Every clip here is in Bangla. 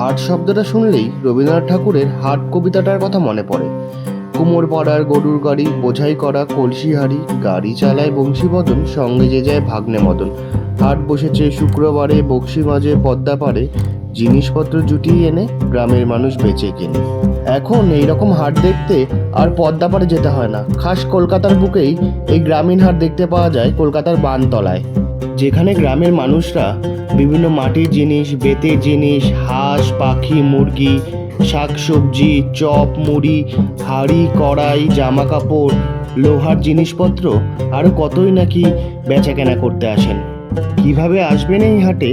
হাট শব্দটা শুনলেই রবীন্দ্রনাথ ঠাকুরের হাট কবিতাটার কথা মনে পড়ে। কুমোর পাড়ার গরুর গাড়ি, বোঝাই করা কলসি হাড়ি, গাড়ি চালায় বংশীবদন সঙ্গে যে যায় ভাগ্নে মদন। হাট বসেছে শুক্রবারে, বক্সি মাঝে পদ্মা পারে জিনিসপত্র জুটিয়ে এনে গ্রামের মানুষ বেচে কেনে। এখন এই রকম হাট দেখতে আর পদ্মা পারে যেতে হয় না। খাস কলকাতার বুকেই এই গ্রামীণ হাট দেখতে পাওয়া যায় কলকাতার বানতলায়। যেখানে গ্রামের মানুষরা বিভিন্ন মাটির জিনিস, বেতের জিনিস, হাঁস, পাখি, মুরগি শাকসবজি, চপ, মুড়ি, হাঁড়ি, কড়াই জামা কাপড় লোহার জিনিসপত্র আরও কতই নাকি বেচা কেনা করতে আসেন। কীভাবে আসবেন এই হাটে,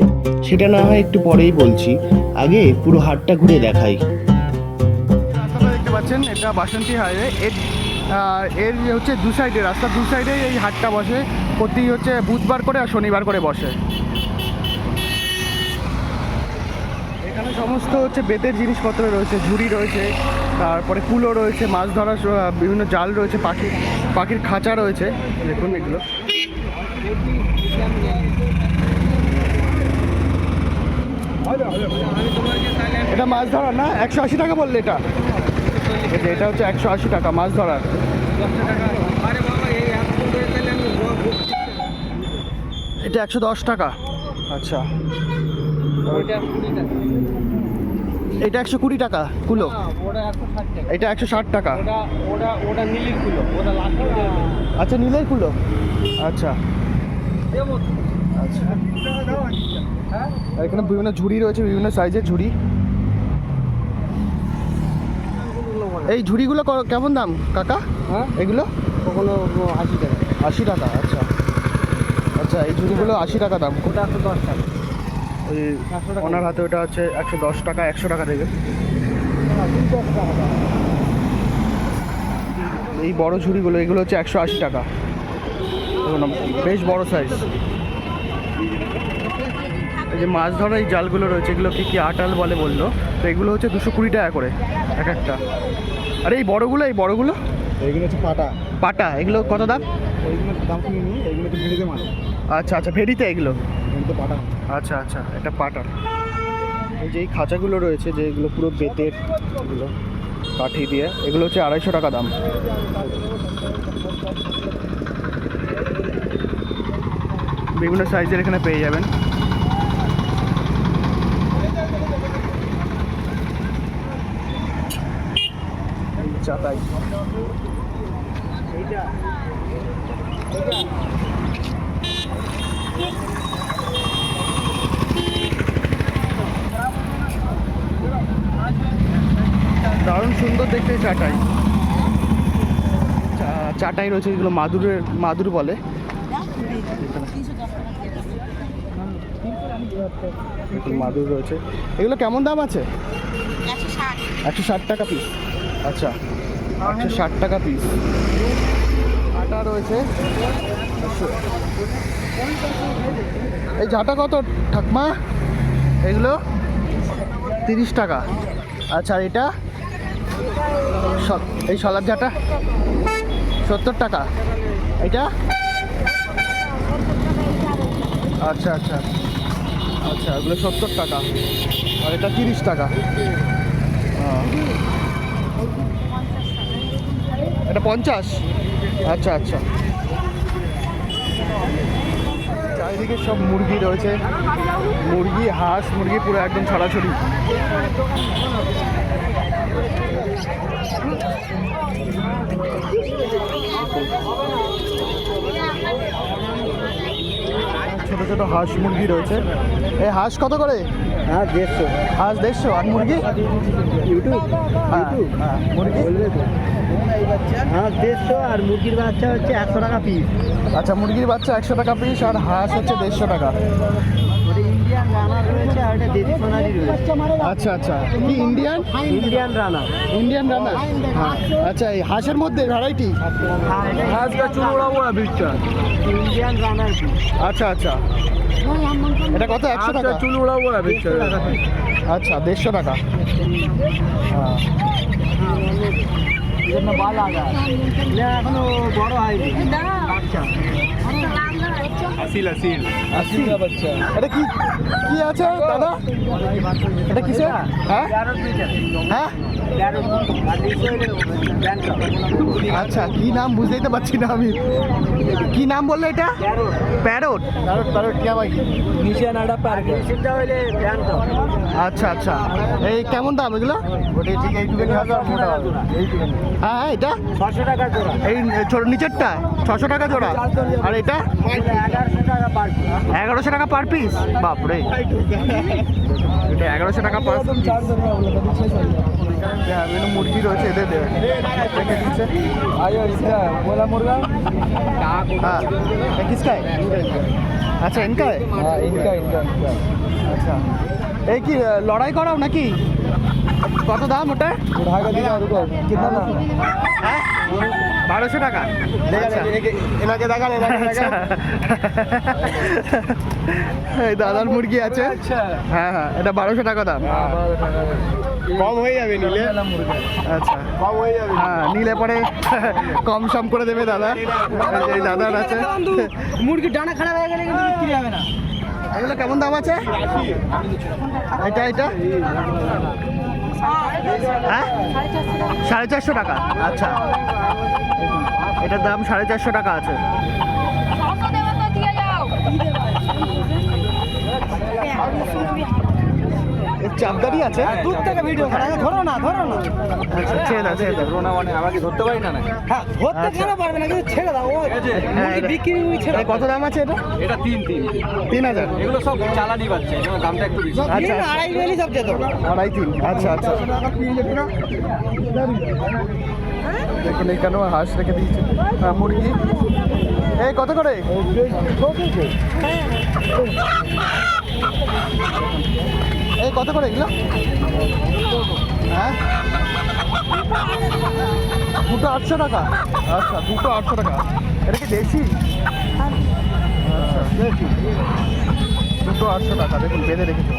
সেটা না হয় একটু পরেই বলছি। আগে পুরো হাটটা ঘুরে দেখাই। দেখতে পাচ্ছেন, এটা বাসন্তী হাইওয়ে। এর এর হচ্ছে দু সাইডে, রাস্তার দু সাইডে এই হাটটা বসে। প্রতি হচ্ছে বুধবার করে আর শনিবার করে বসে এখানে সমস্ত হচ্ছে বেতের জিনিসপত্র রয়েছে, ঝুড়ি রয়েছে, তারপরে কুলো রয়েছে, মাছ ধরার বিভিন্ন জাল রয়েছে পাখি পাখির খাঁচা রয়েছে। দেখুন এগুলো। এটা মাছ ধরার না? একশো আশি টাকা বললে এটা। এটা হচ্ছে একশো আশি টাকা মাছ ধরার। এটা একশো দশ টাকা। আচ্ছা। এটা একশো কুড়ি টাকা কুলো। এটা একশো ষাট টাকা। আচ্ছা নীলের কুলো? আচ্ছা। আচ্ছা। আর এখানে বিভিন্ন ঝুড়ি রয়েছে বিভিন্ন সাইজের ঝুড়ি। এই ঝুড়িগুলো কেমন দাম কাকা? হ্যাঁ? এগুলো? কখনো আশি টাকা। আশি টাকা আচ্ছা। আচ্ছা এই ঝুড়িগুলো আশি টাকা দাম। ওটা একশো দশ টাকা। ওই ওনার হাতে ওটা হচ্ছে একশো দশ টাকা একশো টাকা দেবে এই বড় ঝুড়িগুলো এগুলো হচ্ছে একশো আশি টাকা। বেশ বড় সাইজ এই যে মাছ ধরা এই জালগুলো রয়েছে এগুলো কি কি আটাল বলে বলল? তো এগুলো হচ্ছে দুশো কুড়ি টাকা করে এক একটা। আরে এই বড়গুলো এই বড়গুলো? এইগুলো হচ্ছে পাটা। পাটা এগুলো কত দাম? এইগুলো দাম কিনে নিই এইগুলো তো ভিড়িতে মাছ। আচ্ছা আচ্ছা ভেড়িতে এগুলো। এগুলো তো পাটা আচ্ছা আচ্ছা এটা পাটার। এই যে এই খাঁচাগুলো রয়েছে যে এগুলো পুরো বেতের এগুলো কাঠি দিয়ে এগুলো হচ্ছে আড়াইশো টাকা দাম। বিভিন্ন সাইজের এখানে পেয়ে যাবেন। চাটাই দারুণ সুন্দর দেখতে চাটাই। চাটাই রয়েছে এগুলো মাদুরের, মাদুর বলে। মাদুর রয়েছে। এগুলো কেমন দাম আছে? একশো ষাট টাকা পিস আচ্ছা একশো ষাট টাকা পিস আটা রয়েছে। এই ঝাঁটা কত, ঠাকমা? এগুলো তিরিশ টাকা। আচ্ছা এটা? এই সলার ঝাঁটা? সত্তর টাকা। এটা আচ্ছা আচ্ছা। আচ্ছা এগুলো সত্তর টাকা। আর এটা তিরিশ টাকা। এটা পঞ্চাশ? আচ্ছা আচ্ছা। চারিদিকে সব মুরগি রয়েছে। মুরগি, হাঁস, মুরগি পুরো একদম ছড়াছড়ি। ছোট ছোট হাঁস মুরগি রয়েছে। এই হাঁস কত করে? হ্যাঁ দেড়শো। হাঁস দেড়শো। আর মুরগি? ইউটিউব হ্যাঁ, ইউটিউব হ্যাঁ, মুরগি? হ্যাঁ দেড়শো। আর মুরগির বাচ্চা হচ্ছে একশো টাকা পিস আচ্ছা মুরগির বাচ্চা একশো টাকা পিস আর হাঁস হচ্ছে দেড়শো টাকা। ওটা রয়েছে আর ওটা দেশি সোনালি রয়েছে। আচ্ছা আচ্ছা কি ইন্ডিয়ান ইন্ডিয়ান রানার ইন্ডিয়ান রান্না হ্যাঁ। আচ্ছা এই হাঁসের মধ্যে ভ্যারাইটি হাঁসটা চুড়া বড়া বিচটা ইন্ডিয়ান রানার আচ্ছা আচ্ছা। এটা কত একশো টাকা? চুলুড়া বড়া বিচটা আচ্ছা দেড়শো টাকা। হ্যাঁ। জন্য বাল বাচ্চা। এটা কি কি আছে দাদা? এটা কিসে হ্যাঁ? হ্যাঁ? আচ্ছা কি নাম বুঝতেই তো পারছি না আমি। কি নাম বললে এটা? প্যারোট। প্যারোট প্যারোট কে ভাই নিচে হইলে ব্যান্ড আচ্ছা আচ্ছা। এই কেমন দাম এগুলো? হ্যাঁ হ্যাঁ এটা? ছশো টাকা এই ছোট নিচেরটা ছশো টাকা জোড়া আর এটা এগারোশো টাকা পার এগারোশো টাকা পার পিস বাপরে এটা এগারোশো টাকা পার বিভিন্ন মুরগি রয়েছে এদের দেবে রেখে দিচ্ছে बोला मुर्गा हाँ ये किसका है আচ্ছা ইনকা है हाँ इनका इनका इनका আচ্ছা এই কি আহ, লড়াই করাও নাকি কত দাম ওটা उठा के दिखा रुको कितना ना হ্যাঁ বারোশো টাকা। আচ্ছা। এনাকে দেখান আচ্ছা। এই দাদার মুরগি আছে। আচ্ছা। হ্যাঁ হ্যাঁ এটা বারোশো টাকা দাম। কম হয়ে যাবে নিলে। আচ্ছা। কম হয়ে যাবে। হ্যাঁ নিলে পরে কম সম করে দেবে দাদা। এই এই দাদার আছে। মুরগি ডানা খারাপ হয়ে গেলে কিন্তু বিক্রি হবে না। এগুলো কেমন দাম আছে? এটা এটা? হ্যাঁ? সাড়ে চারশো টাকা। আচ্ছা। এটার দাম সাড়ে চারশো টাকা আছে। চাপদারি আছে? দূর থেকে ভিডিও করা। ধরো না ধরো না। আচ্ছা ছেড়ে দাও ছেড়ে দাও রোনা মানে আমাকে ধরতে পারি না হ্যাঁ ধরতে আচ্ছা। কেন পারবে না? কিন্তু ছেড়ে দাও ও হ্যাঁ, বিক্রি ছেড়ে কত দাম আছে এটা? এটা তিন তিন। তিন হাজার। এগুলো সব চালানি বাচ্চা দামটা একটু বেশি। আচ্ছা। আড়াই মিলি সব যেত। আড়াই তিন আচ্ছা আচ্ছা। দেখুন এখানেও হাঁস রেখে দিয়েছে। হ্যাঁ, মুরগি। এই কত করে? এই কত করে এগুলো? হ্যাঁ? দুটো আটশো টাকা। আচ্ছা দুটো আটশো টাকা। এটা কি দেশি? আচ্ছা দুটো আটশো টাকা দেখুন বেঁধে রেখেছে।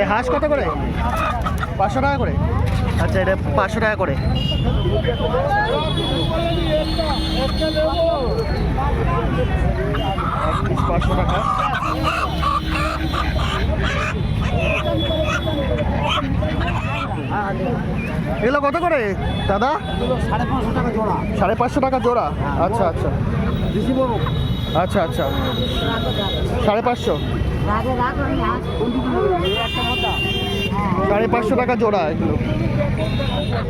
এই হাঁস কত করে? পাঁচশো টাকা করে? আচ্ছা এটা পাঁচশো টাকা করে। পাঁচশো টাকা। এগুলো কত করে দাদা? সাড়ে পাঁচশো টাকা জোড়া। আচ্ছা আচ্ছা। আচ্ছা আচ্ছা। সাড়ে পাঁচশো। সাড়ে পাঁচশো টাকা জোড়া এগুলো।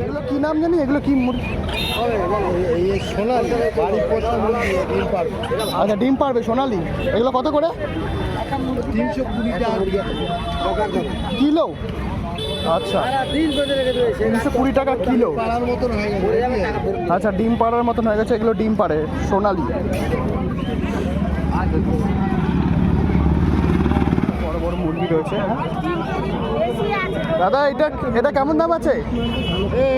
এগুলো কি নাম জানি? এগুলো কি মুরগি সোনালি আচ্ছা ডিম পারবে সোনালি। এগুলো কত করে? তিনশো কুড়ি টাকা কিলো? আচ্ছা। তিনশো কুড়ি টাকা কিলো। হয়ে গেছে। আচ্ছা ডিম পাড়ার মতন হয়ে গেছে এগুলো ডিম পাড়ে সোনালি। বড় বড় মুরগি রয়েছে দাদা এটা এটা কেমন দাম আছে?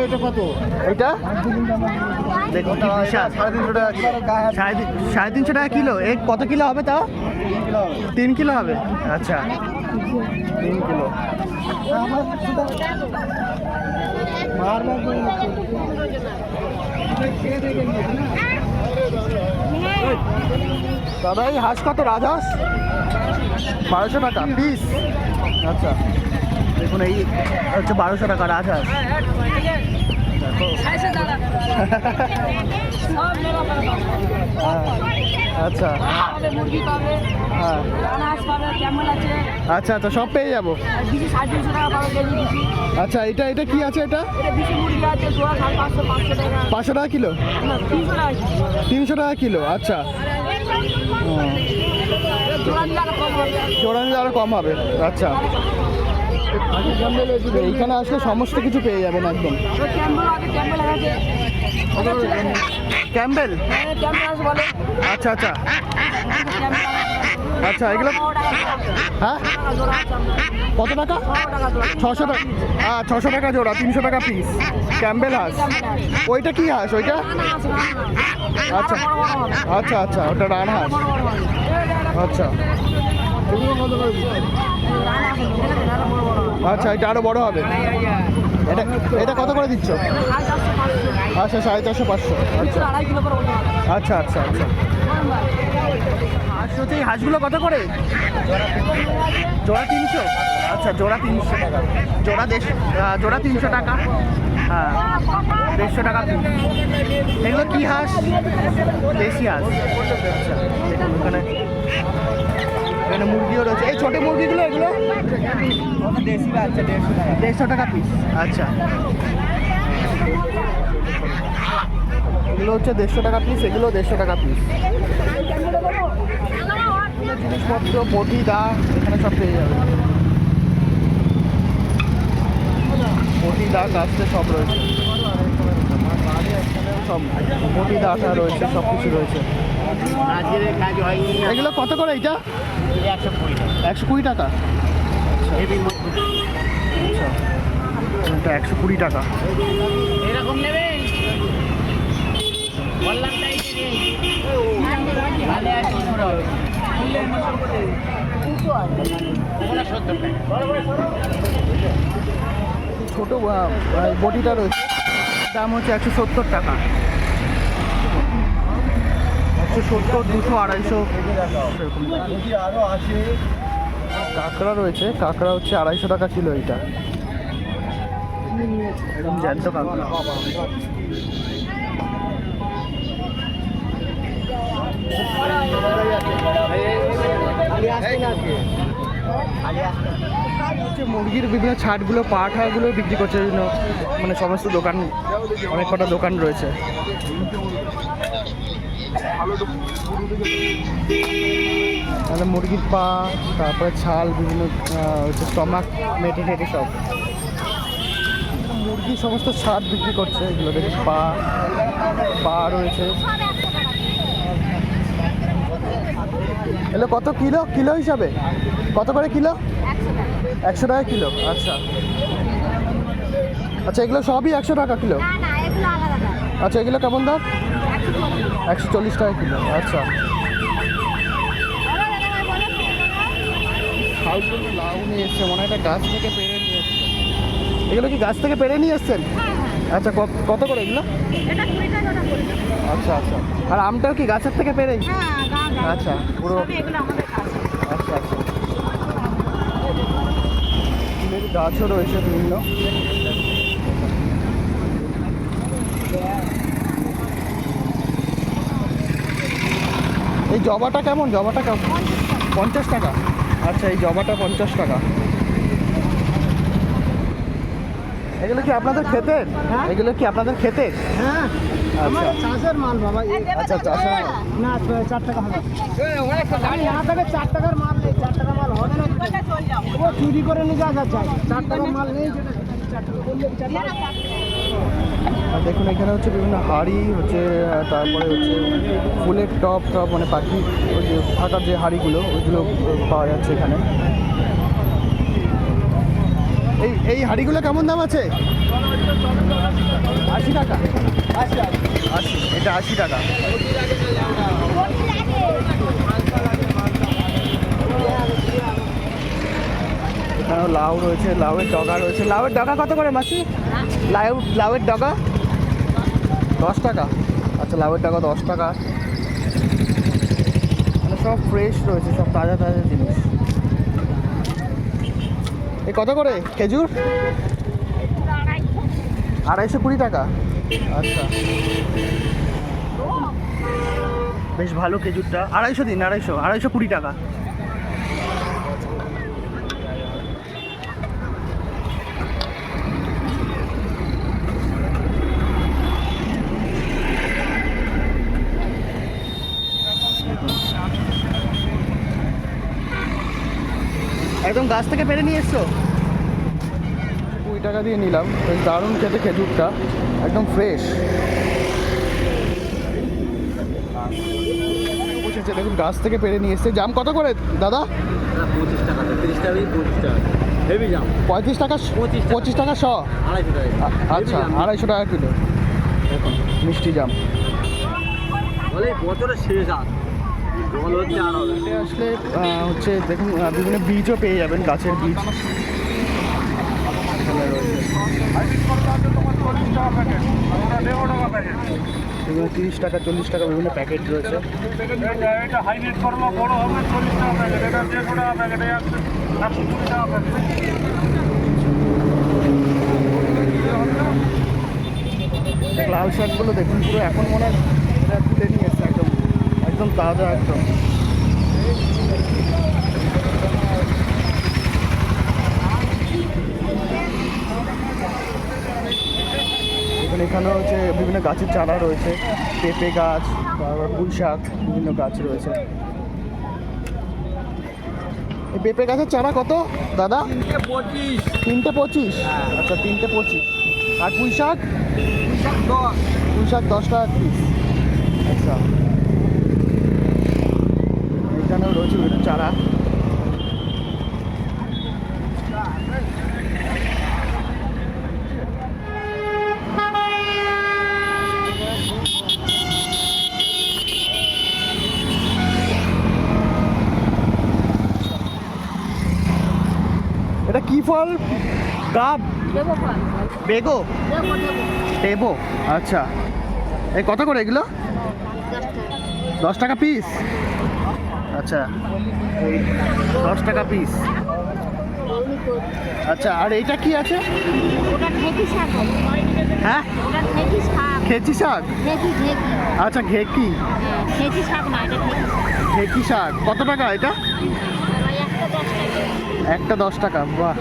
এটা কত? এটা দেখুন কি সাড়ে তিনশো টাকা সাড়ে তিন- সাড়ে তিনশো টাকা কিলো। এ কত কিলো হবে তাও? তিন কিলো হবে। আচ্ছা। তিন কিলো। দাদা এই হাঁস কত? রাজহাঁস? বারোশো টাকা। পিস। আচ্ছা। দেখুন এই হচ্ছে বারোশো টাকা রাজহাঁস হ্যাঁ, আচ্ছা। হ্যাঁ। আচ্ছা আচ্ছা সব পেয়ে যাব। আচ্ছা এটা এটা কি আছে এটা? পাঁচশো টাকা কিলো? তিনশো টাকা কিলো আচ্ছা। জোড়া নিলে আরও কম হবে আচ্ছা। এইখানে আসলে সমস্ত কিছু পেয়ে যাবেন একদম। ক্যাম্বেল আচ্ছা আচ্ছা। আচ্ছা এগুলো হ্যাঁ? কত টাকা? টাকা ছশো টাকা হ্যাঁ ছশো টাকা জোড়া তিনশো টাকা পিস ক্যাম্বেল হাঁস। ওইটা কি হাঁস ওইটা? আচ্ছা আচ্ছা আচ্ছা ওটা রান হাঁস। আচ্ছা। আচ্ছা এটা আরও বড় হবে। এটা এটা কত করে দিচ্ছ? আচ্ছা সাড়ে চারশো, পাঁচশো। আচ্ছা। আচ্ছা আচ্ছা আচ্ছা। এই হাঁসগুলো কত করে? জোড়া তিনশো? আচ্ছা জোড়া তিনশো টাকা। জোড়া দেড়শো জোড়া তিনশো টাকা। হ্যাঁ দেড়শো টাকা এগুলো কি হাঁস? দেশি হাঁস। আচ্ছা ওখানে এখানে মুরগিও রয়েছে। এই ছোটো মুরগিগুলো এগুলো? দেশি বাচ্চা দেড়শো টাকা দেড়শো টাকা পিস আচ্ছা। এগুলো হচ্ছে দেড়শো টাকা পিস এগুলো দেড়শো টাকা পিস জিনিসপত্র বটি দা এখানে সব পেয়ে যাবে। বটি দা কাস্তে সব রয়েছে। সব বটি দাটা রয়েছে সব কিছু রয়েছে। এগুলো কত করে এইটা একশো কুড়ি টাকা। একশো কুড়ি টাকা। হেভি আচ্ছা একশো কুড়ি টাকা এরকম নেবেন ছোটো বটিটা রয়েছে। দাম হচ্ছে একশো সত্তর টাকা। একশো সত্তর দুশো আড়াইশো সেরকম কাঁকড়া রয়েছে কাঁকড়া হচ্ছে আড়াইশো টাকা কিলো এইটা এরকম জ্যান্ত কাঁকড়া। মুরগির বিভিন্ন ছাটগুলো পাঠাগুলো বিক্রি করছে মানে সমস্ত দোকান অনেক কটা দোকান রয়েছে। তাহলে মুরগির পা তারপরে ছাল বিভিন্ন হচ্ছে স্টমাক মেটে টেটে সব। মুরগির সমস্ত ছাদ বিক্রি করছে এগুলো দেখে পা পা রয়েছে। এগুলো কত কিলো? কিলো হিসাবে? কত করে কিলো? একশো টাকা কিলো। আচ্ছা। আচ্ছা এগুলো সবই একশো টাকা কিলো? আচ্ছা এগুলো কেমন দাম? একশো চল্লিশ টাকা কিলো আচ্ছা। লাউ নিয়ে এসছে মনে হয় এটা গাছ থেকে পেরে নিয়ে এসছে। এগুলো কি গাছ থেকে পেরে নিয়ে এসছেন? আচ্ছা কত- কত করে এগুলো? আচ্ছা আচ্ছা। আর আমটাও কি গাছের থেকে পেরেই হ্যাঁ আচ্ছা পুরো আচ্ছা আচ্ছা। গাছও রয়েছে বিভিন্ন। এই জবাটা কেমন? জবাটা কেমন? পঞ্চাশ টাকা। আচ্ছা এই জবাটা পঞ্চাশ টাকা। এগুলো কি আপনাদের ক্ষেতের এগুলো কি আপনাদের খেতে? হ্যাঁ। আচ্ছা। চাষের মাল বাবা আচ্ছা চাষের না চার টাকা হবে। থেকে চার টাকার মাল নেই চার টাকার মাল হবে না। ও চুরি করে নিয়ে যাওয়া যায়। চার টাকার মাল নেই যেটা চার টাকা বললে চার টাকা আর দেখুন, এখানে হচ্ছে বিভিন্ন হাড়ি হচ্ছে তারপরে হচ্ছে ফুলের টপ টপ মানে পাখি, ওই যে থাকার যে হাড়িগুলো, ওইগুলো পাওয়া যাচ্ছে এখানে। এই এই হাড়িগুলো কেমন দাম আছে? আশি টাকা। আশি, এটা আশি টাকা। লাউ রয়েছে, লাউয়ের ডগা রয়েছে। লাউয়ের ডগা কত করে, মাসি? লাউ, লাউয়ের ডগা? দশ টাকা। আচ্ছা লাউয়ের ডগা দশ টাকা। মানে সব ফ্রেশ রয়েছে, সব তাজা তাজা জিনিস। এই কত করে? খেজুর? আড়াইশো কুড়ি টাকা। আচ্ছা। বেশ ভালো খেজুরটা। আড়াইশো দিন, আড়াইশো আড়াইশো কুড়ি টাকা। গাছ থেকে পেরে নিয়ে এসছো? কুড়ি টাকা দিয়ে নিলাম। বেশ দারুণ খেতে খেজুরটা। একদম ফ্রেশ বসেছে দেখুন গাছ থেকে পেরে নিয়ে এসছে। জাম কত করে দাদা? পঁচিশ টাকা তিরিশ টাকা পঁচিশ টাকা হেভি জাম। পঁয়ত্রিশ টাকা পঁচিশ টাকা। পঁচিশ টাকা শ? আড়াইশো টাকা আ- আচ্ছা আড়াইশো টাকা কিলো। দেখুন মিষ্টি জাম। বলে বছরের শেষ আর আসলে হচ্ছে দেখুন বিভিন্ন বীজও পেয়ে যাবেন, গাছের বীজ। এগুলো তিরিশ টাকা, চল্লিশ টাকা বিভিন্ন প্যাকেট রয়েছে। লাল শাকগুলো দেখুন, পুরো এখন মনে হয় নিয়ে একদম তাজা একদম। এখানে এখানে হচ্ছে বিভিন্ন গাছের চারা রয়েছে পেঁপে গাছ তারপর পুঁই শাক বিভিন্ন গাছ রয়েছে। এই পেঁপে গাছের চারা কত দাদা? তিনটে পঁচিশ। আচ্ছা তিনটে পঁচিশ। আর পুঁই শাক? পুঁই শাক দশ। টাকা পিস আচ্ছা। এখানেও রয়েছে বিভিন্ন চারা। এটা কি ফল? ফল। বেগো? টেবো আচ্ছা। এই কত করে এগুলো? দশ টাকা। পিস আচ্ছা এই দশ টাকা পিস আচ্ছা আর এইটা কি আছে? হ্যাঁ? খেচি শাক। আচ্ছা ঘেকি হ্যাঁ ঘেকি শাক কত টাকা এটা? একটা দশ টাকা বাহ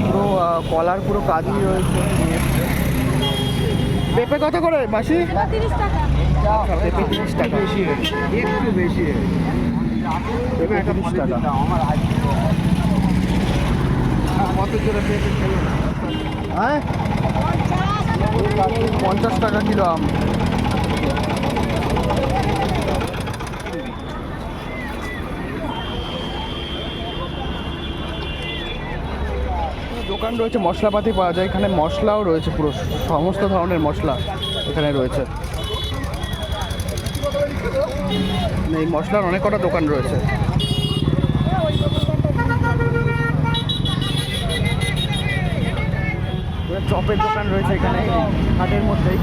পুরো আহ, পুরো রয়েছে। পেঁপে কত করে, মাসি? পেঁপে তিরিশ টাকা। একটু বেশি। পেঁপে তিরিশ টাকা। কত জোরে পেঁপে হ্যাঁ? পঞ্চাশ টাকা কিলো আম। দোকান রয়েছে, মশলাপাতি পাওয়া যায়। এখানে মশলাও রয়েছে পুরো, সমস্ত ধরনের মশলা এখানে রয়েছে। এই মশলার অনেক কটা দোকান রয়েছে। চপের দোকান রয়েছে এখানে হাটের মধ্যেই।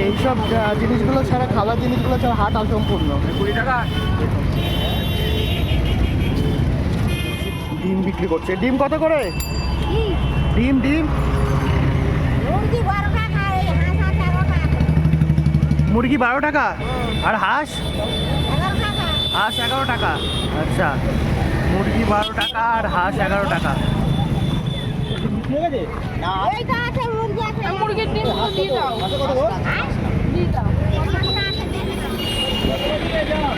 এইসব জিনিসগুলো ছাড়া, খাবার জিনিসগুলো ছাড়া হাট অসম্পূর্ণ। কুড়ি টাকা? ডিম বিক্রি করছে। ডিম কত করে? ডিম ডিম? মুরগি বারো টাকা এই হাঁস এগারো টাকা। মুরগি বারো টাকা? আর হাঁস? হাঁস এগারো টাকা। আচ্ছা। মুরগি বারো টাকা আর হাঁস এগারো টাকা। দিয়ে দাও হাঁস দিয়ে দাও কতটা আছে দেখে নাও।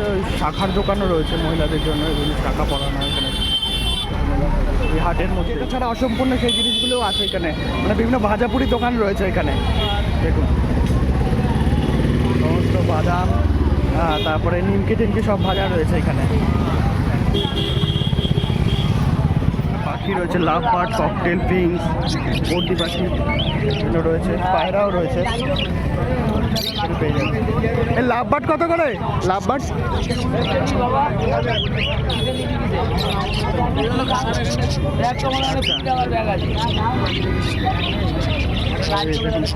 হচ্ছে ওই শাখার দোকানও রয়েছে মহিলাদের জন্য, এগুলো শাখা পড়ানো এখানে। এই হাটের মধ্যে। এটা ছাড়া অসম্পূর্ণ সেই জিনিসগুলোও আছে এখানে। মানে বিভিন্ন ভাজাপুরি দোকান রয়েছে এখানে। দেখুন। সমস্ত বাদাম হ্যাঁ তারপরে নিমকি টিমকি সব ভাজা রয়েছে এখানে। পাখি রয়েছে লাভ বার্ড ককটেল পিংস বর্দি পাখি রয়েছে, পায়রাও রয়েছে। পেয়ে যাবেন এই লাভ বার্ড কত করে? লাভ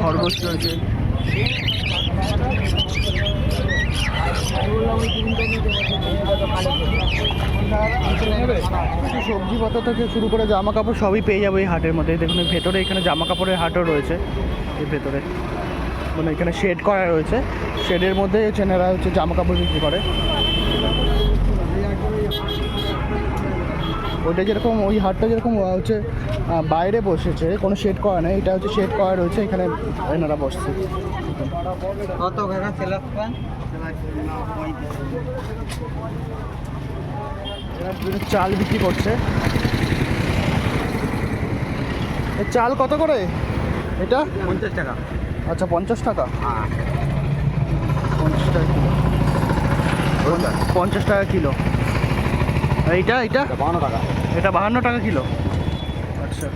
খরগোশ রয়েছে সবজিপত্র থেকে শুরু করে জামা কাপড় সবই পেয়ে যাব এই হাটের মধ্যে। দেখুন ভেতরে এখানে জামা কাপড়ের হাটও রয়েছে এর ভেতরে। মানে এখানে শেড করা রয়েছে। শেডের মধ্যে চেনারা হচ্ছে জামা কাপড় বিক্রি করে। ওইটা যেরকম ওই হাটটা যেরকম হচ্ছে বাইরে বসেছে কোনো শেড করা নেই এটা হচ্ছে শেড করা রয়েছে এখানে এনারা বসছে। কত চাল বিক্রি করছে। চাল কত করে? এটা? পঞ্চাশ টাকা। আচ্ছা পঞ্চাশ টাকা? হ্যাঁ। পঞ্চাশ টাকা কিলো। পঞ্চাশ টাকা কিলো। এইটা এইটা? বাহান্ন টাকা। এটা বাহান্ন টাকা কিলো। আচ্ছা।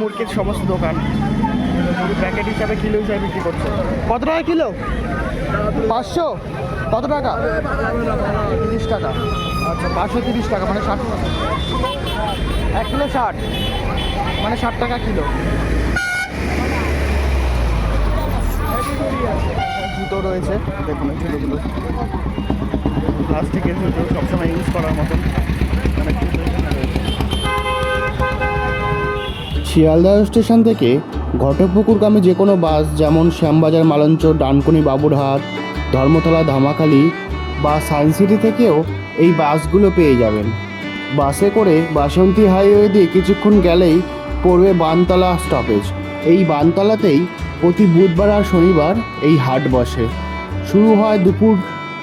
মুরগির সমস্ত দোকান। প্যাকেট হিসাবে কিলো হিসাবে বিক্রি করছে। কত টাকা কিলো? পাঁচশো? কত টাকা? তিরিশ টাকা। আচ্ছা পাঁচশো তিরিশ টাকা মানে ষাট এক কিলো ষাট। মানে ষাট টাকা কিলো। জুতো রয়েছে। দেখুন জুতোগুলো। প্লাস্টিকের জুতো সবসময় ইউজ করার মতন। রয়েছে। শিয়ালদহ স্টেশন থেকে ঘটকপুকুরগামী যে কোনো বাস, যেমন শ্যামবাজার মালঞ্চ ডানকুনি, বাবুরহাট, ধর্মতলা, ধামাখালি বা সায়েন্স সিটি থেকেও এই বাসগুলো পেয়ে যাবেন। বাসে করে বাসন্তী হাইওয়ে দিয়ে কিছুক্ষণ গেলেই পড়বে বানতলা স্টপেজ। এই বানতলাতেই প্রতি বুধবার আর শনিবার এই হাট বসে। শুরু হয় দুপুর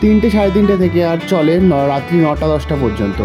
তিনটে সাড়ে তিনটে থেকে আর চলে রাত্রি নটা দশটা পর্যন্ত।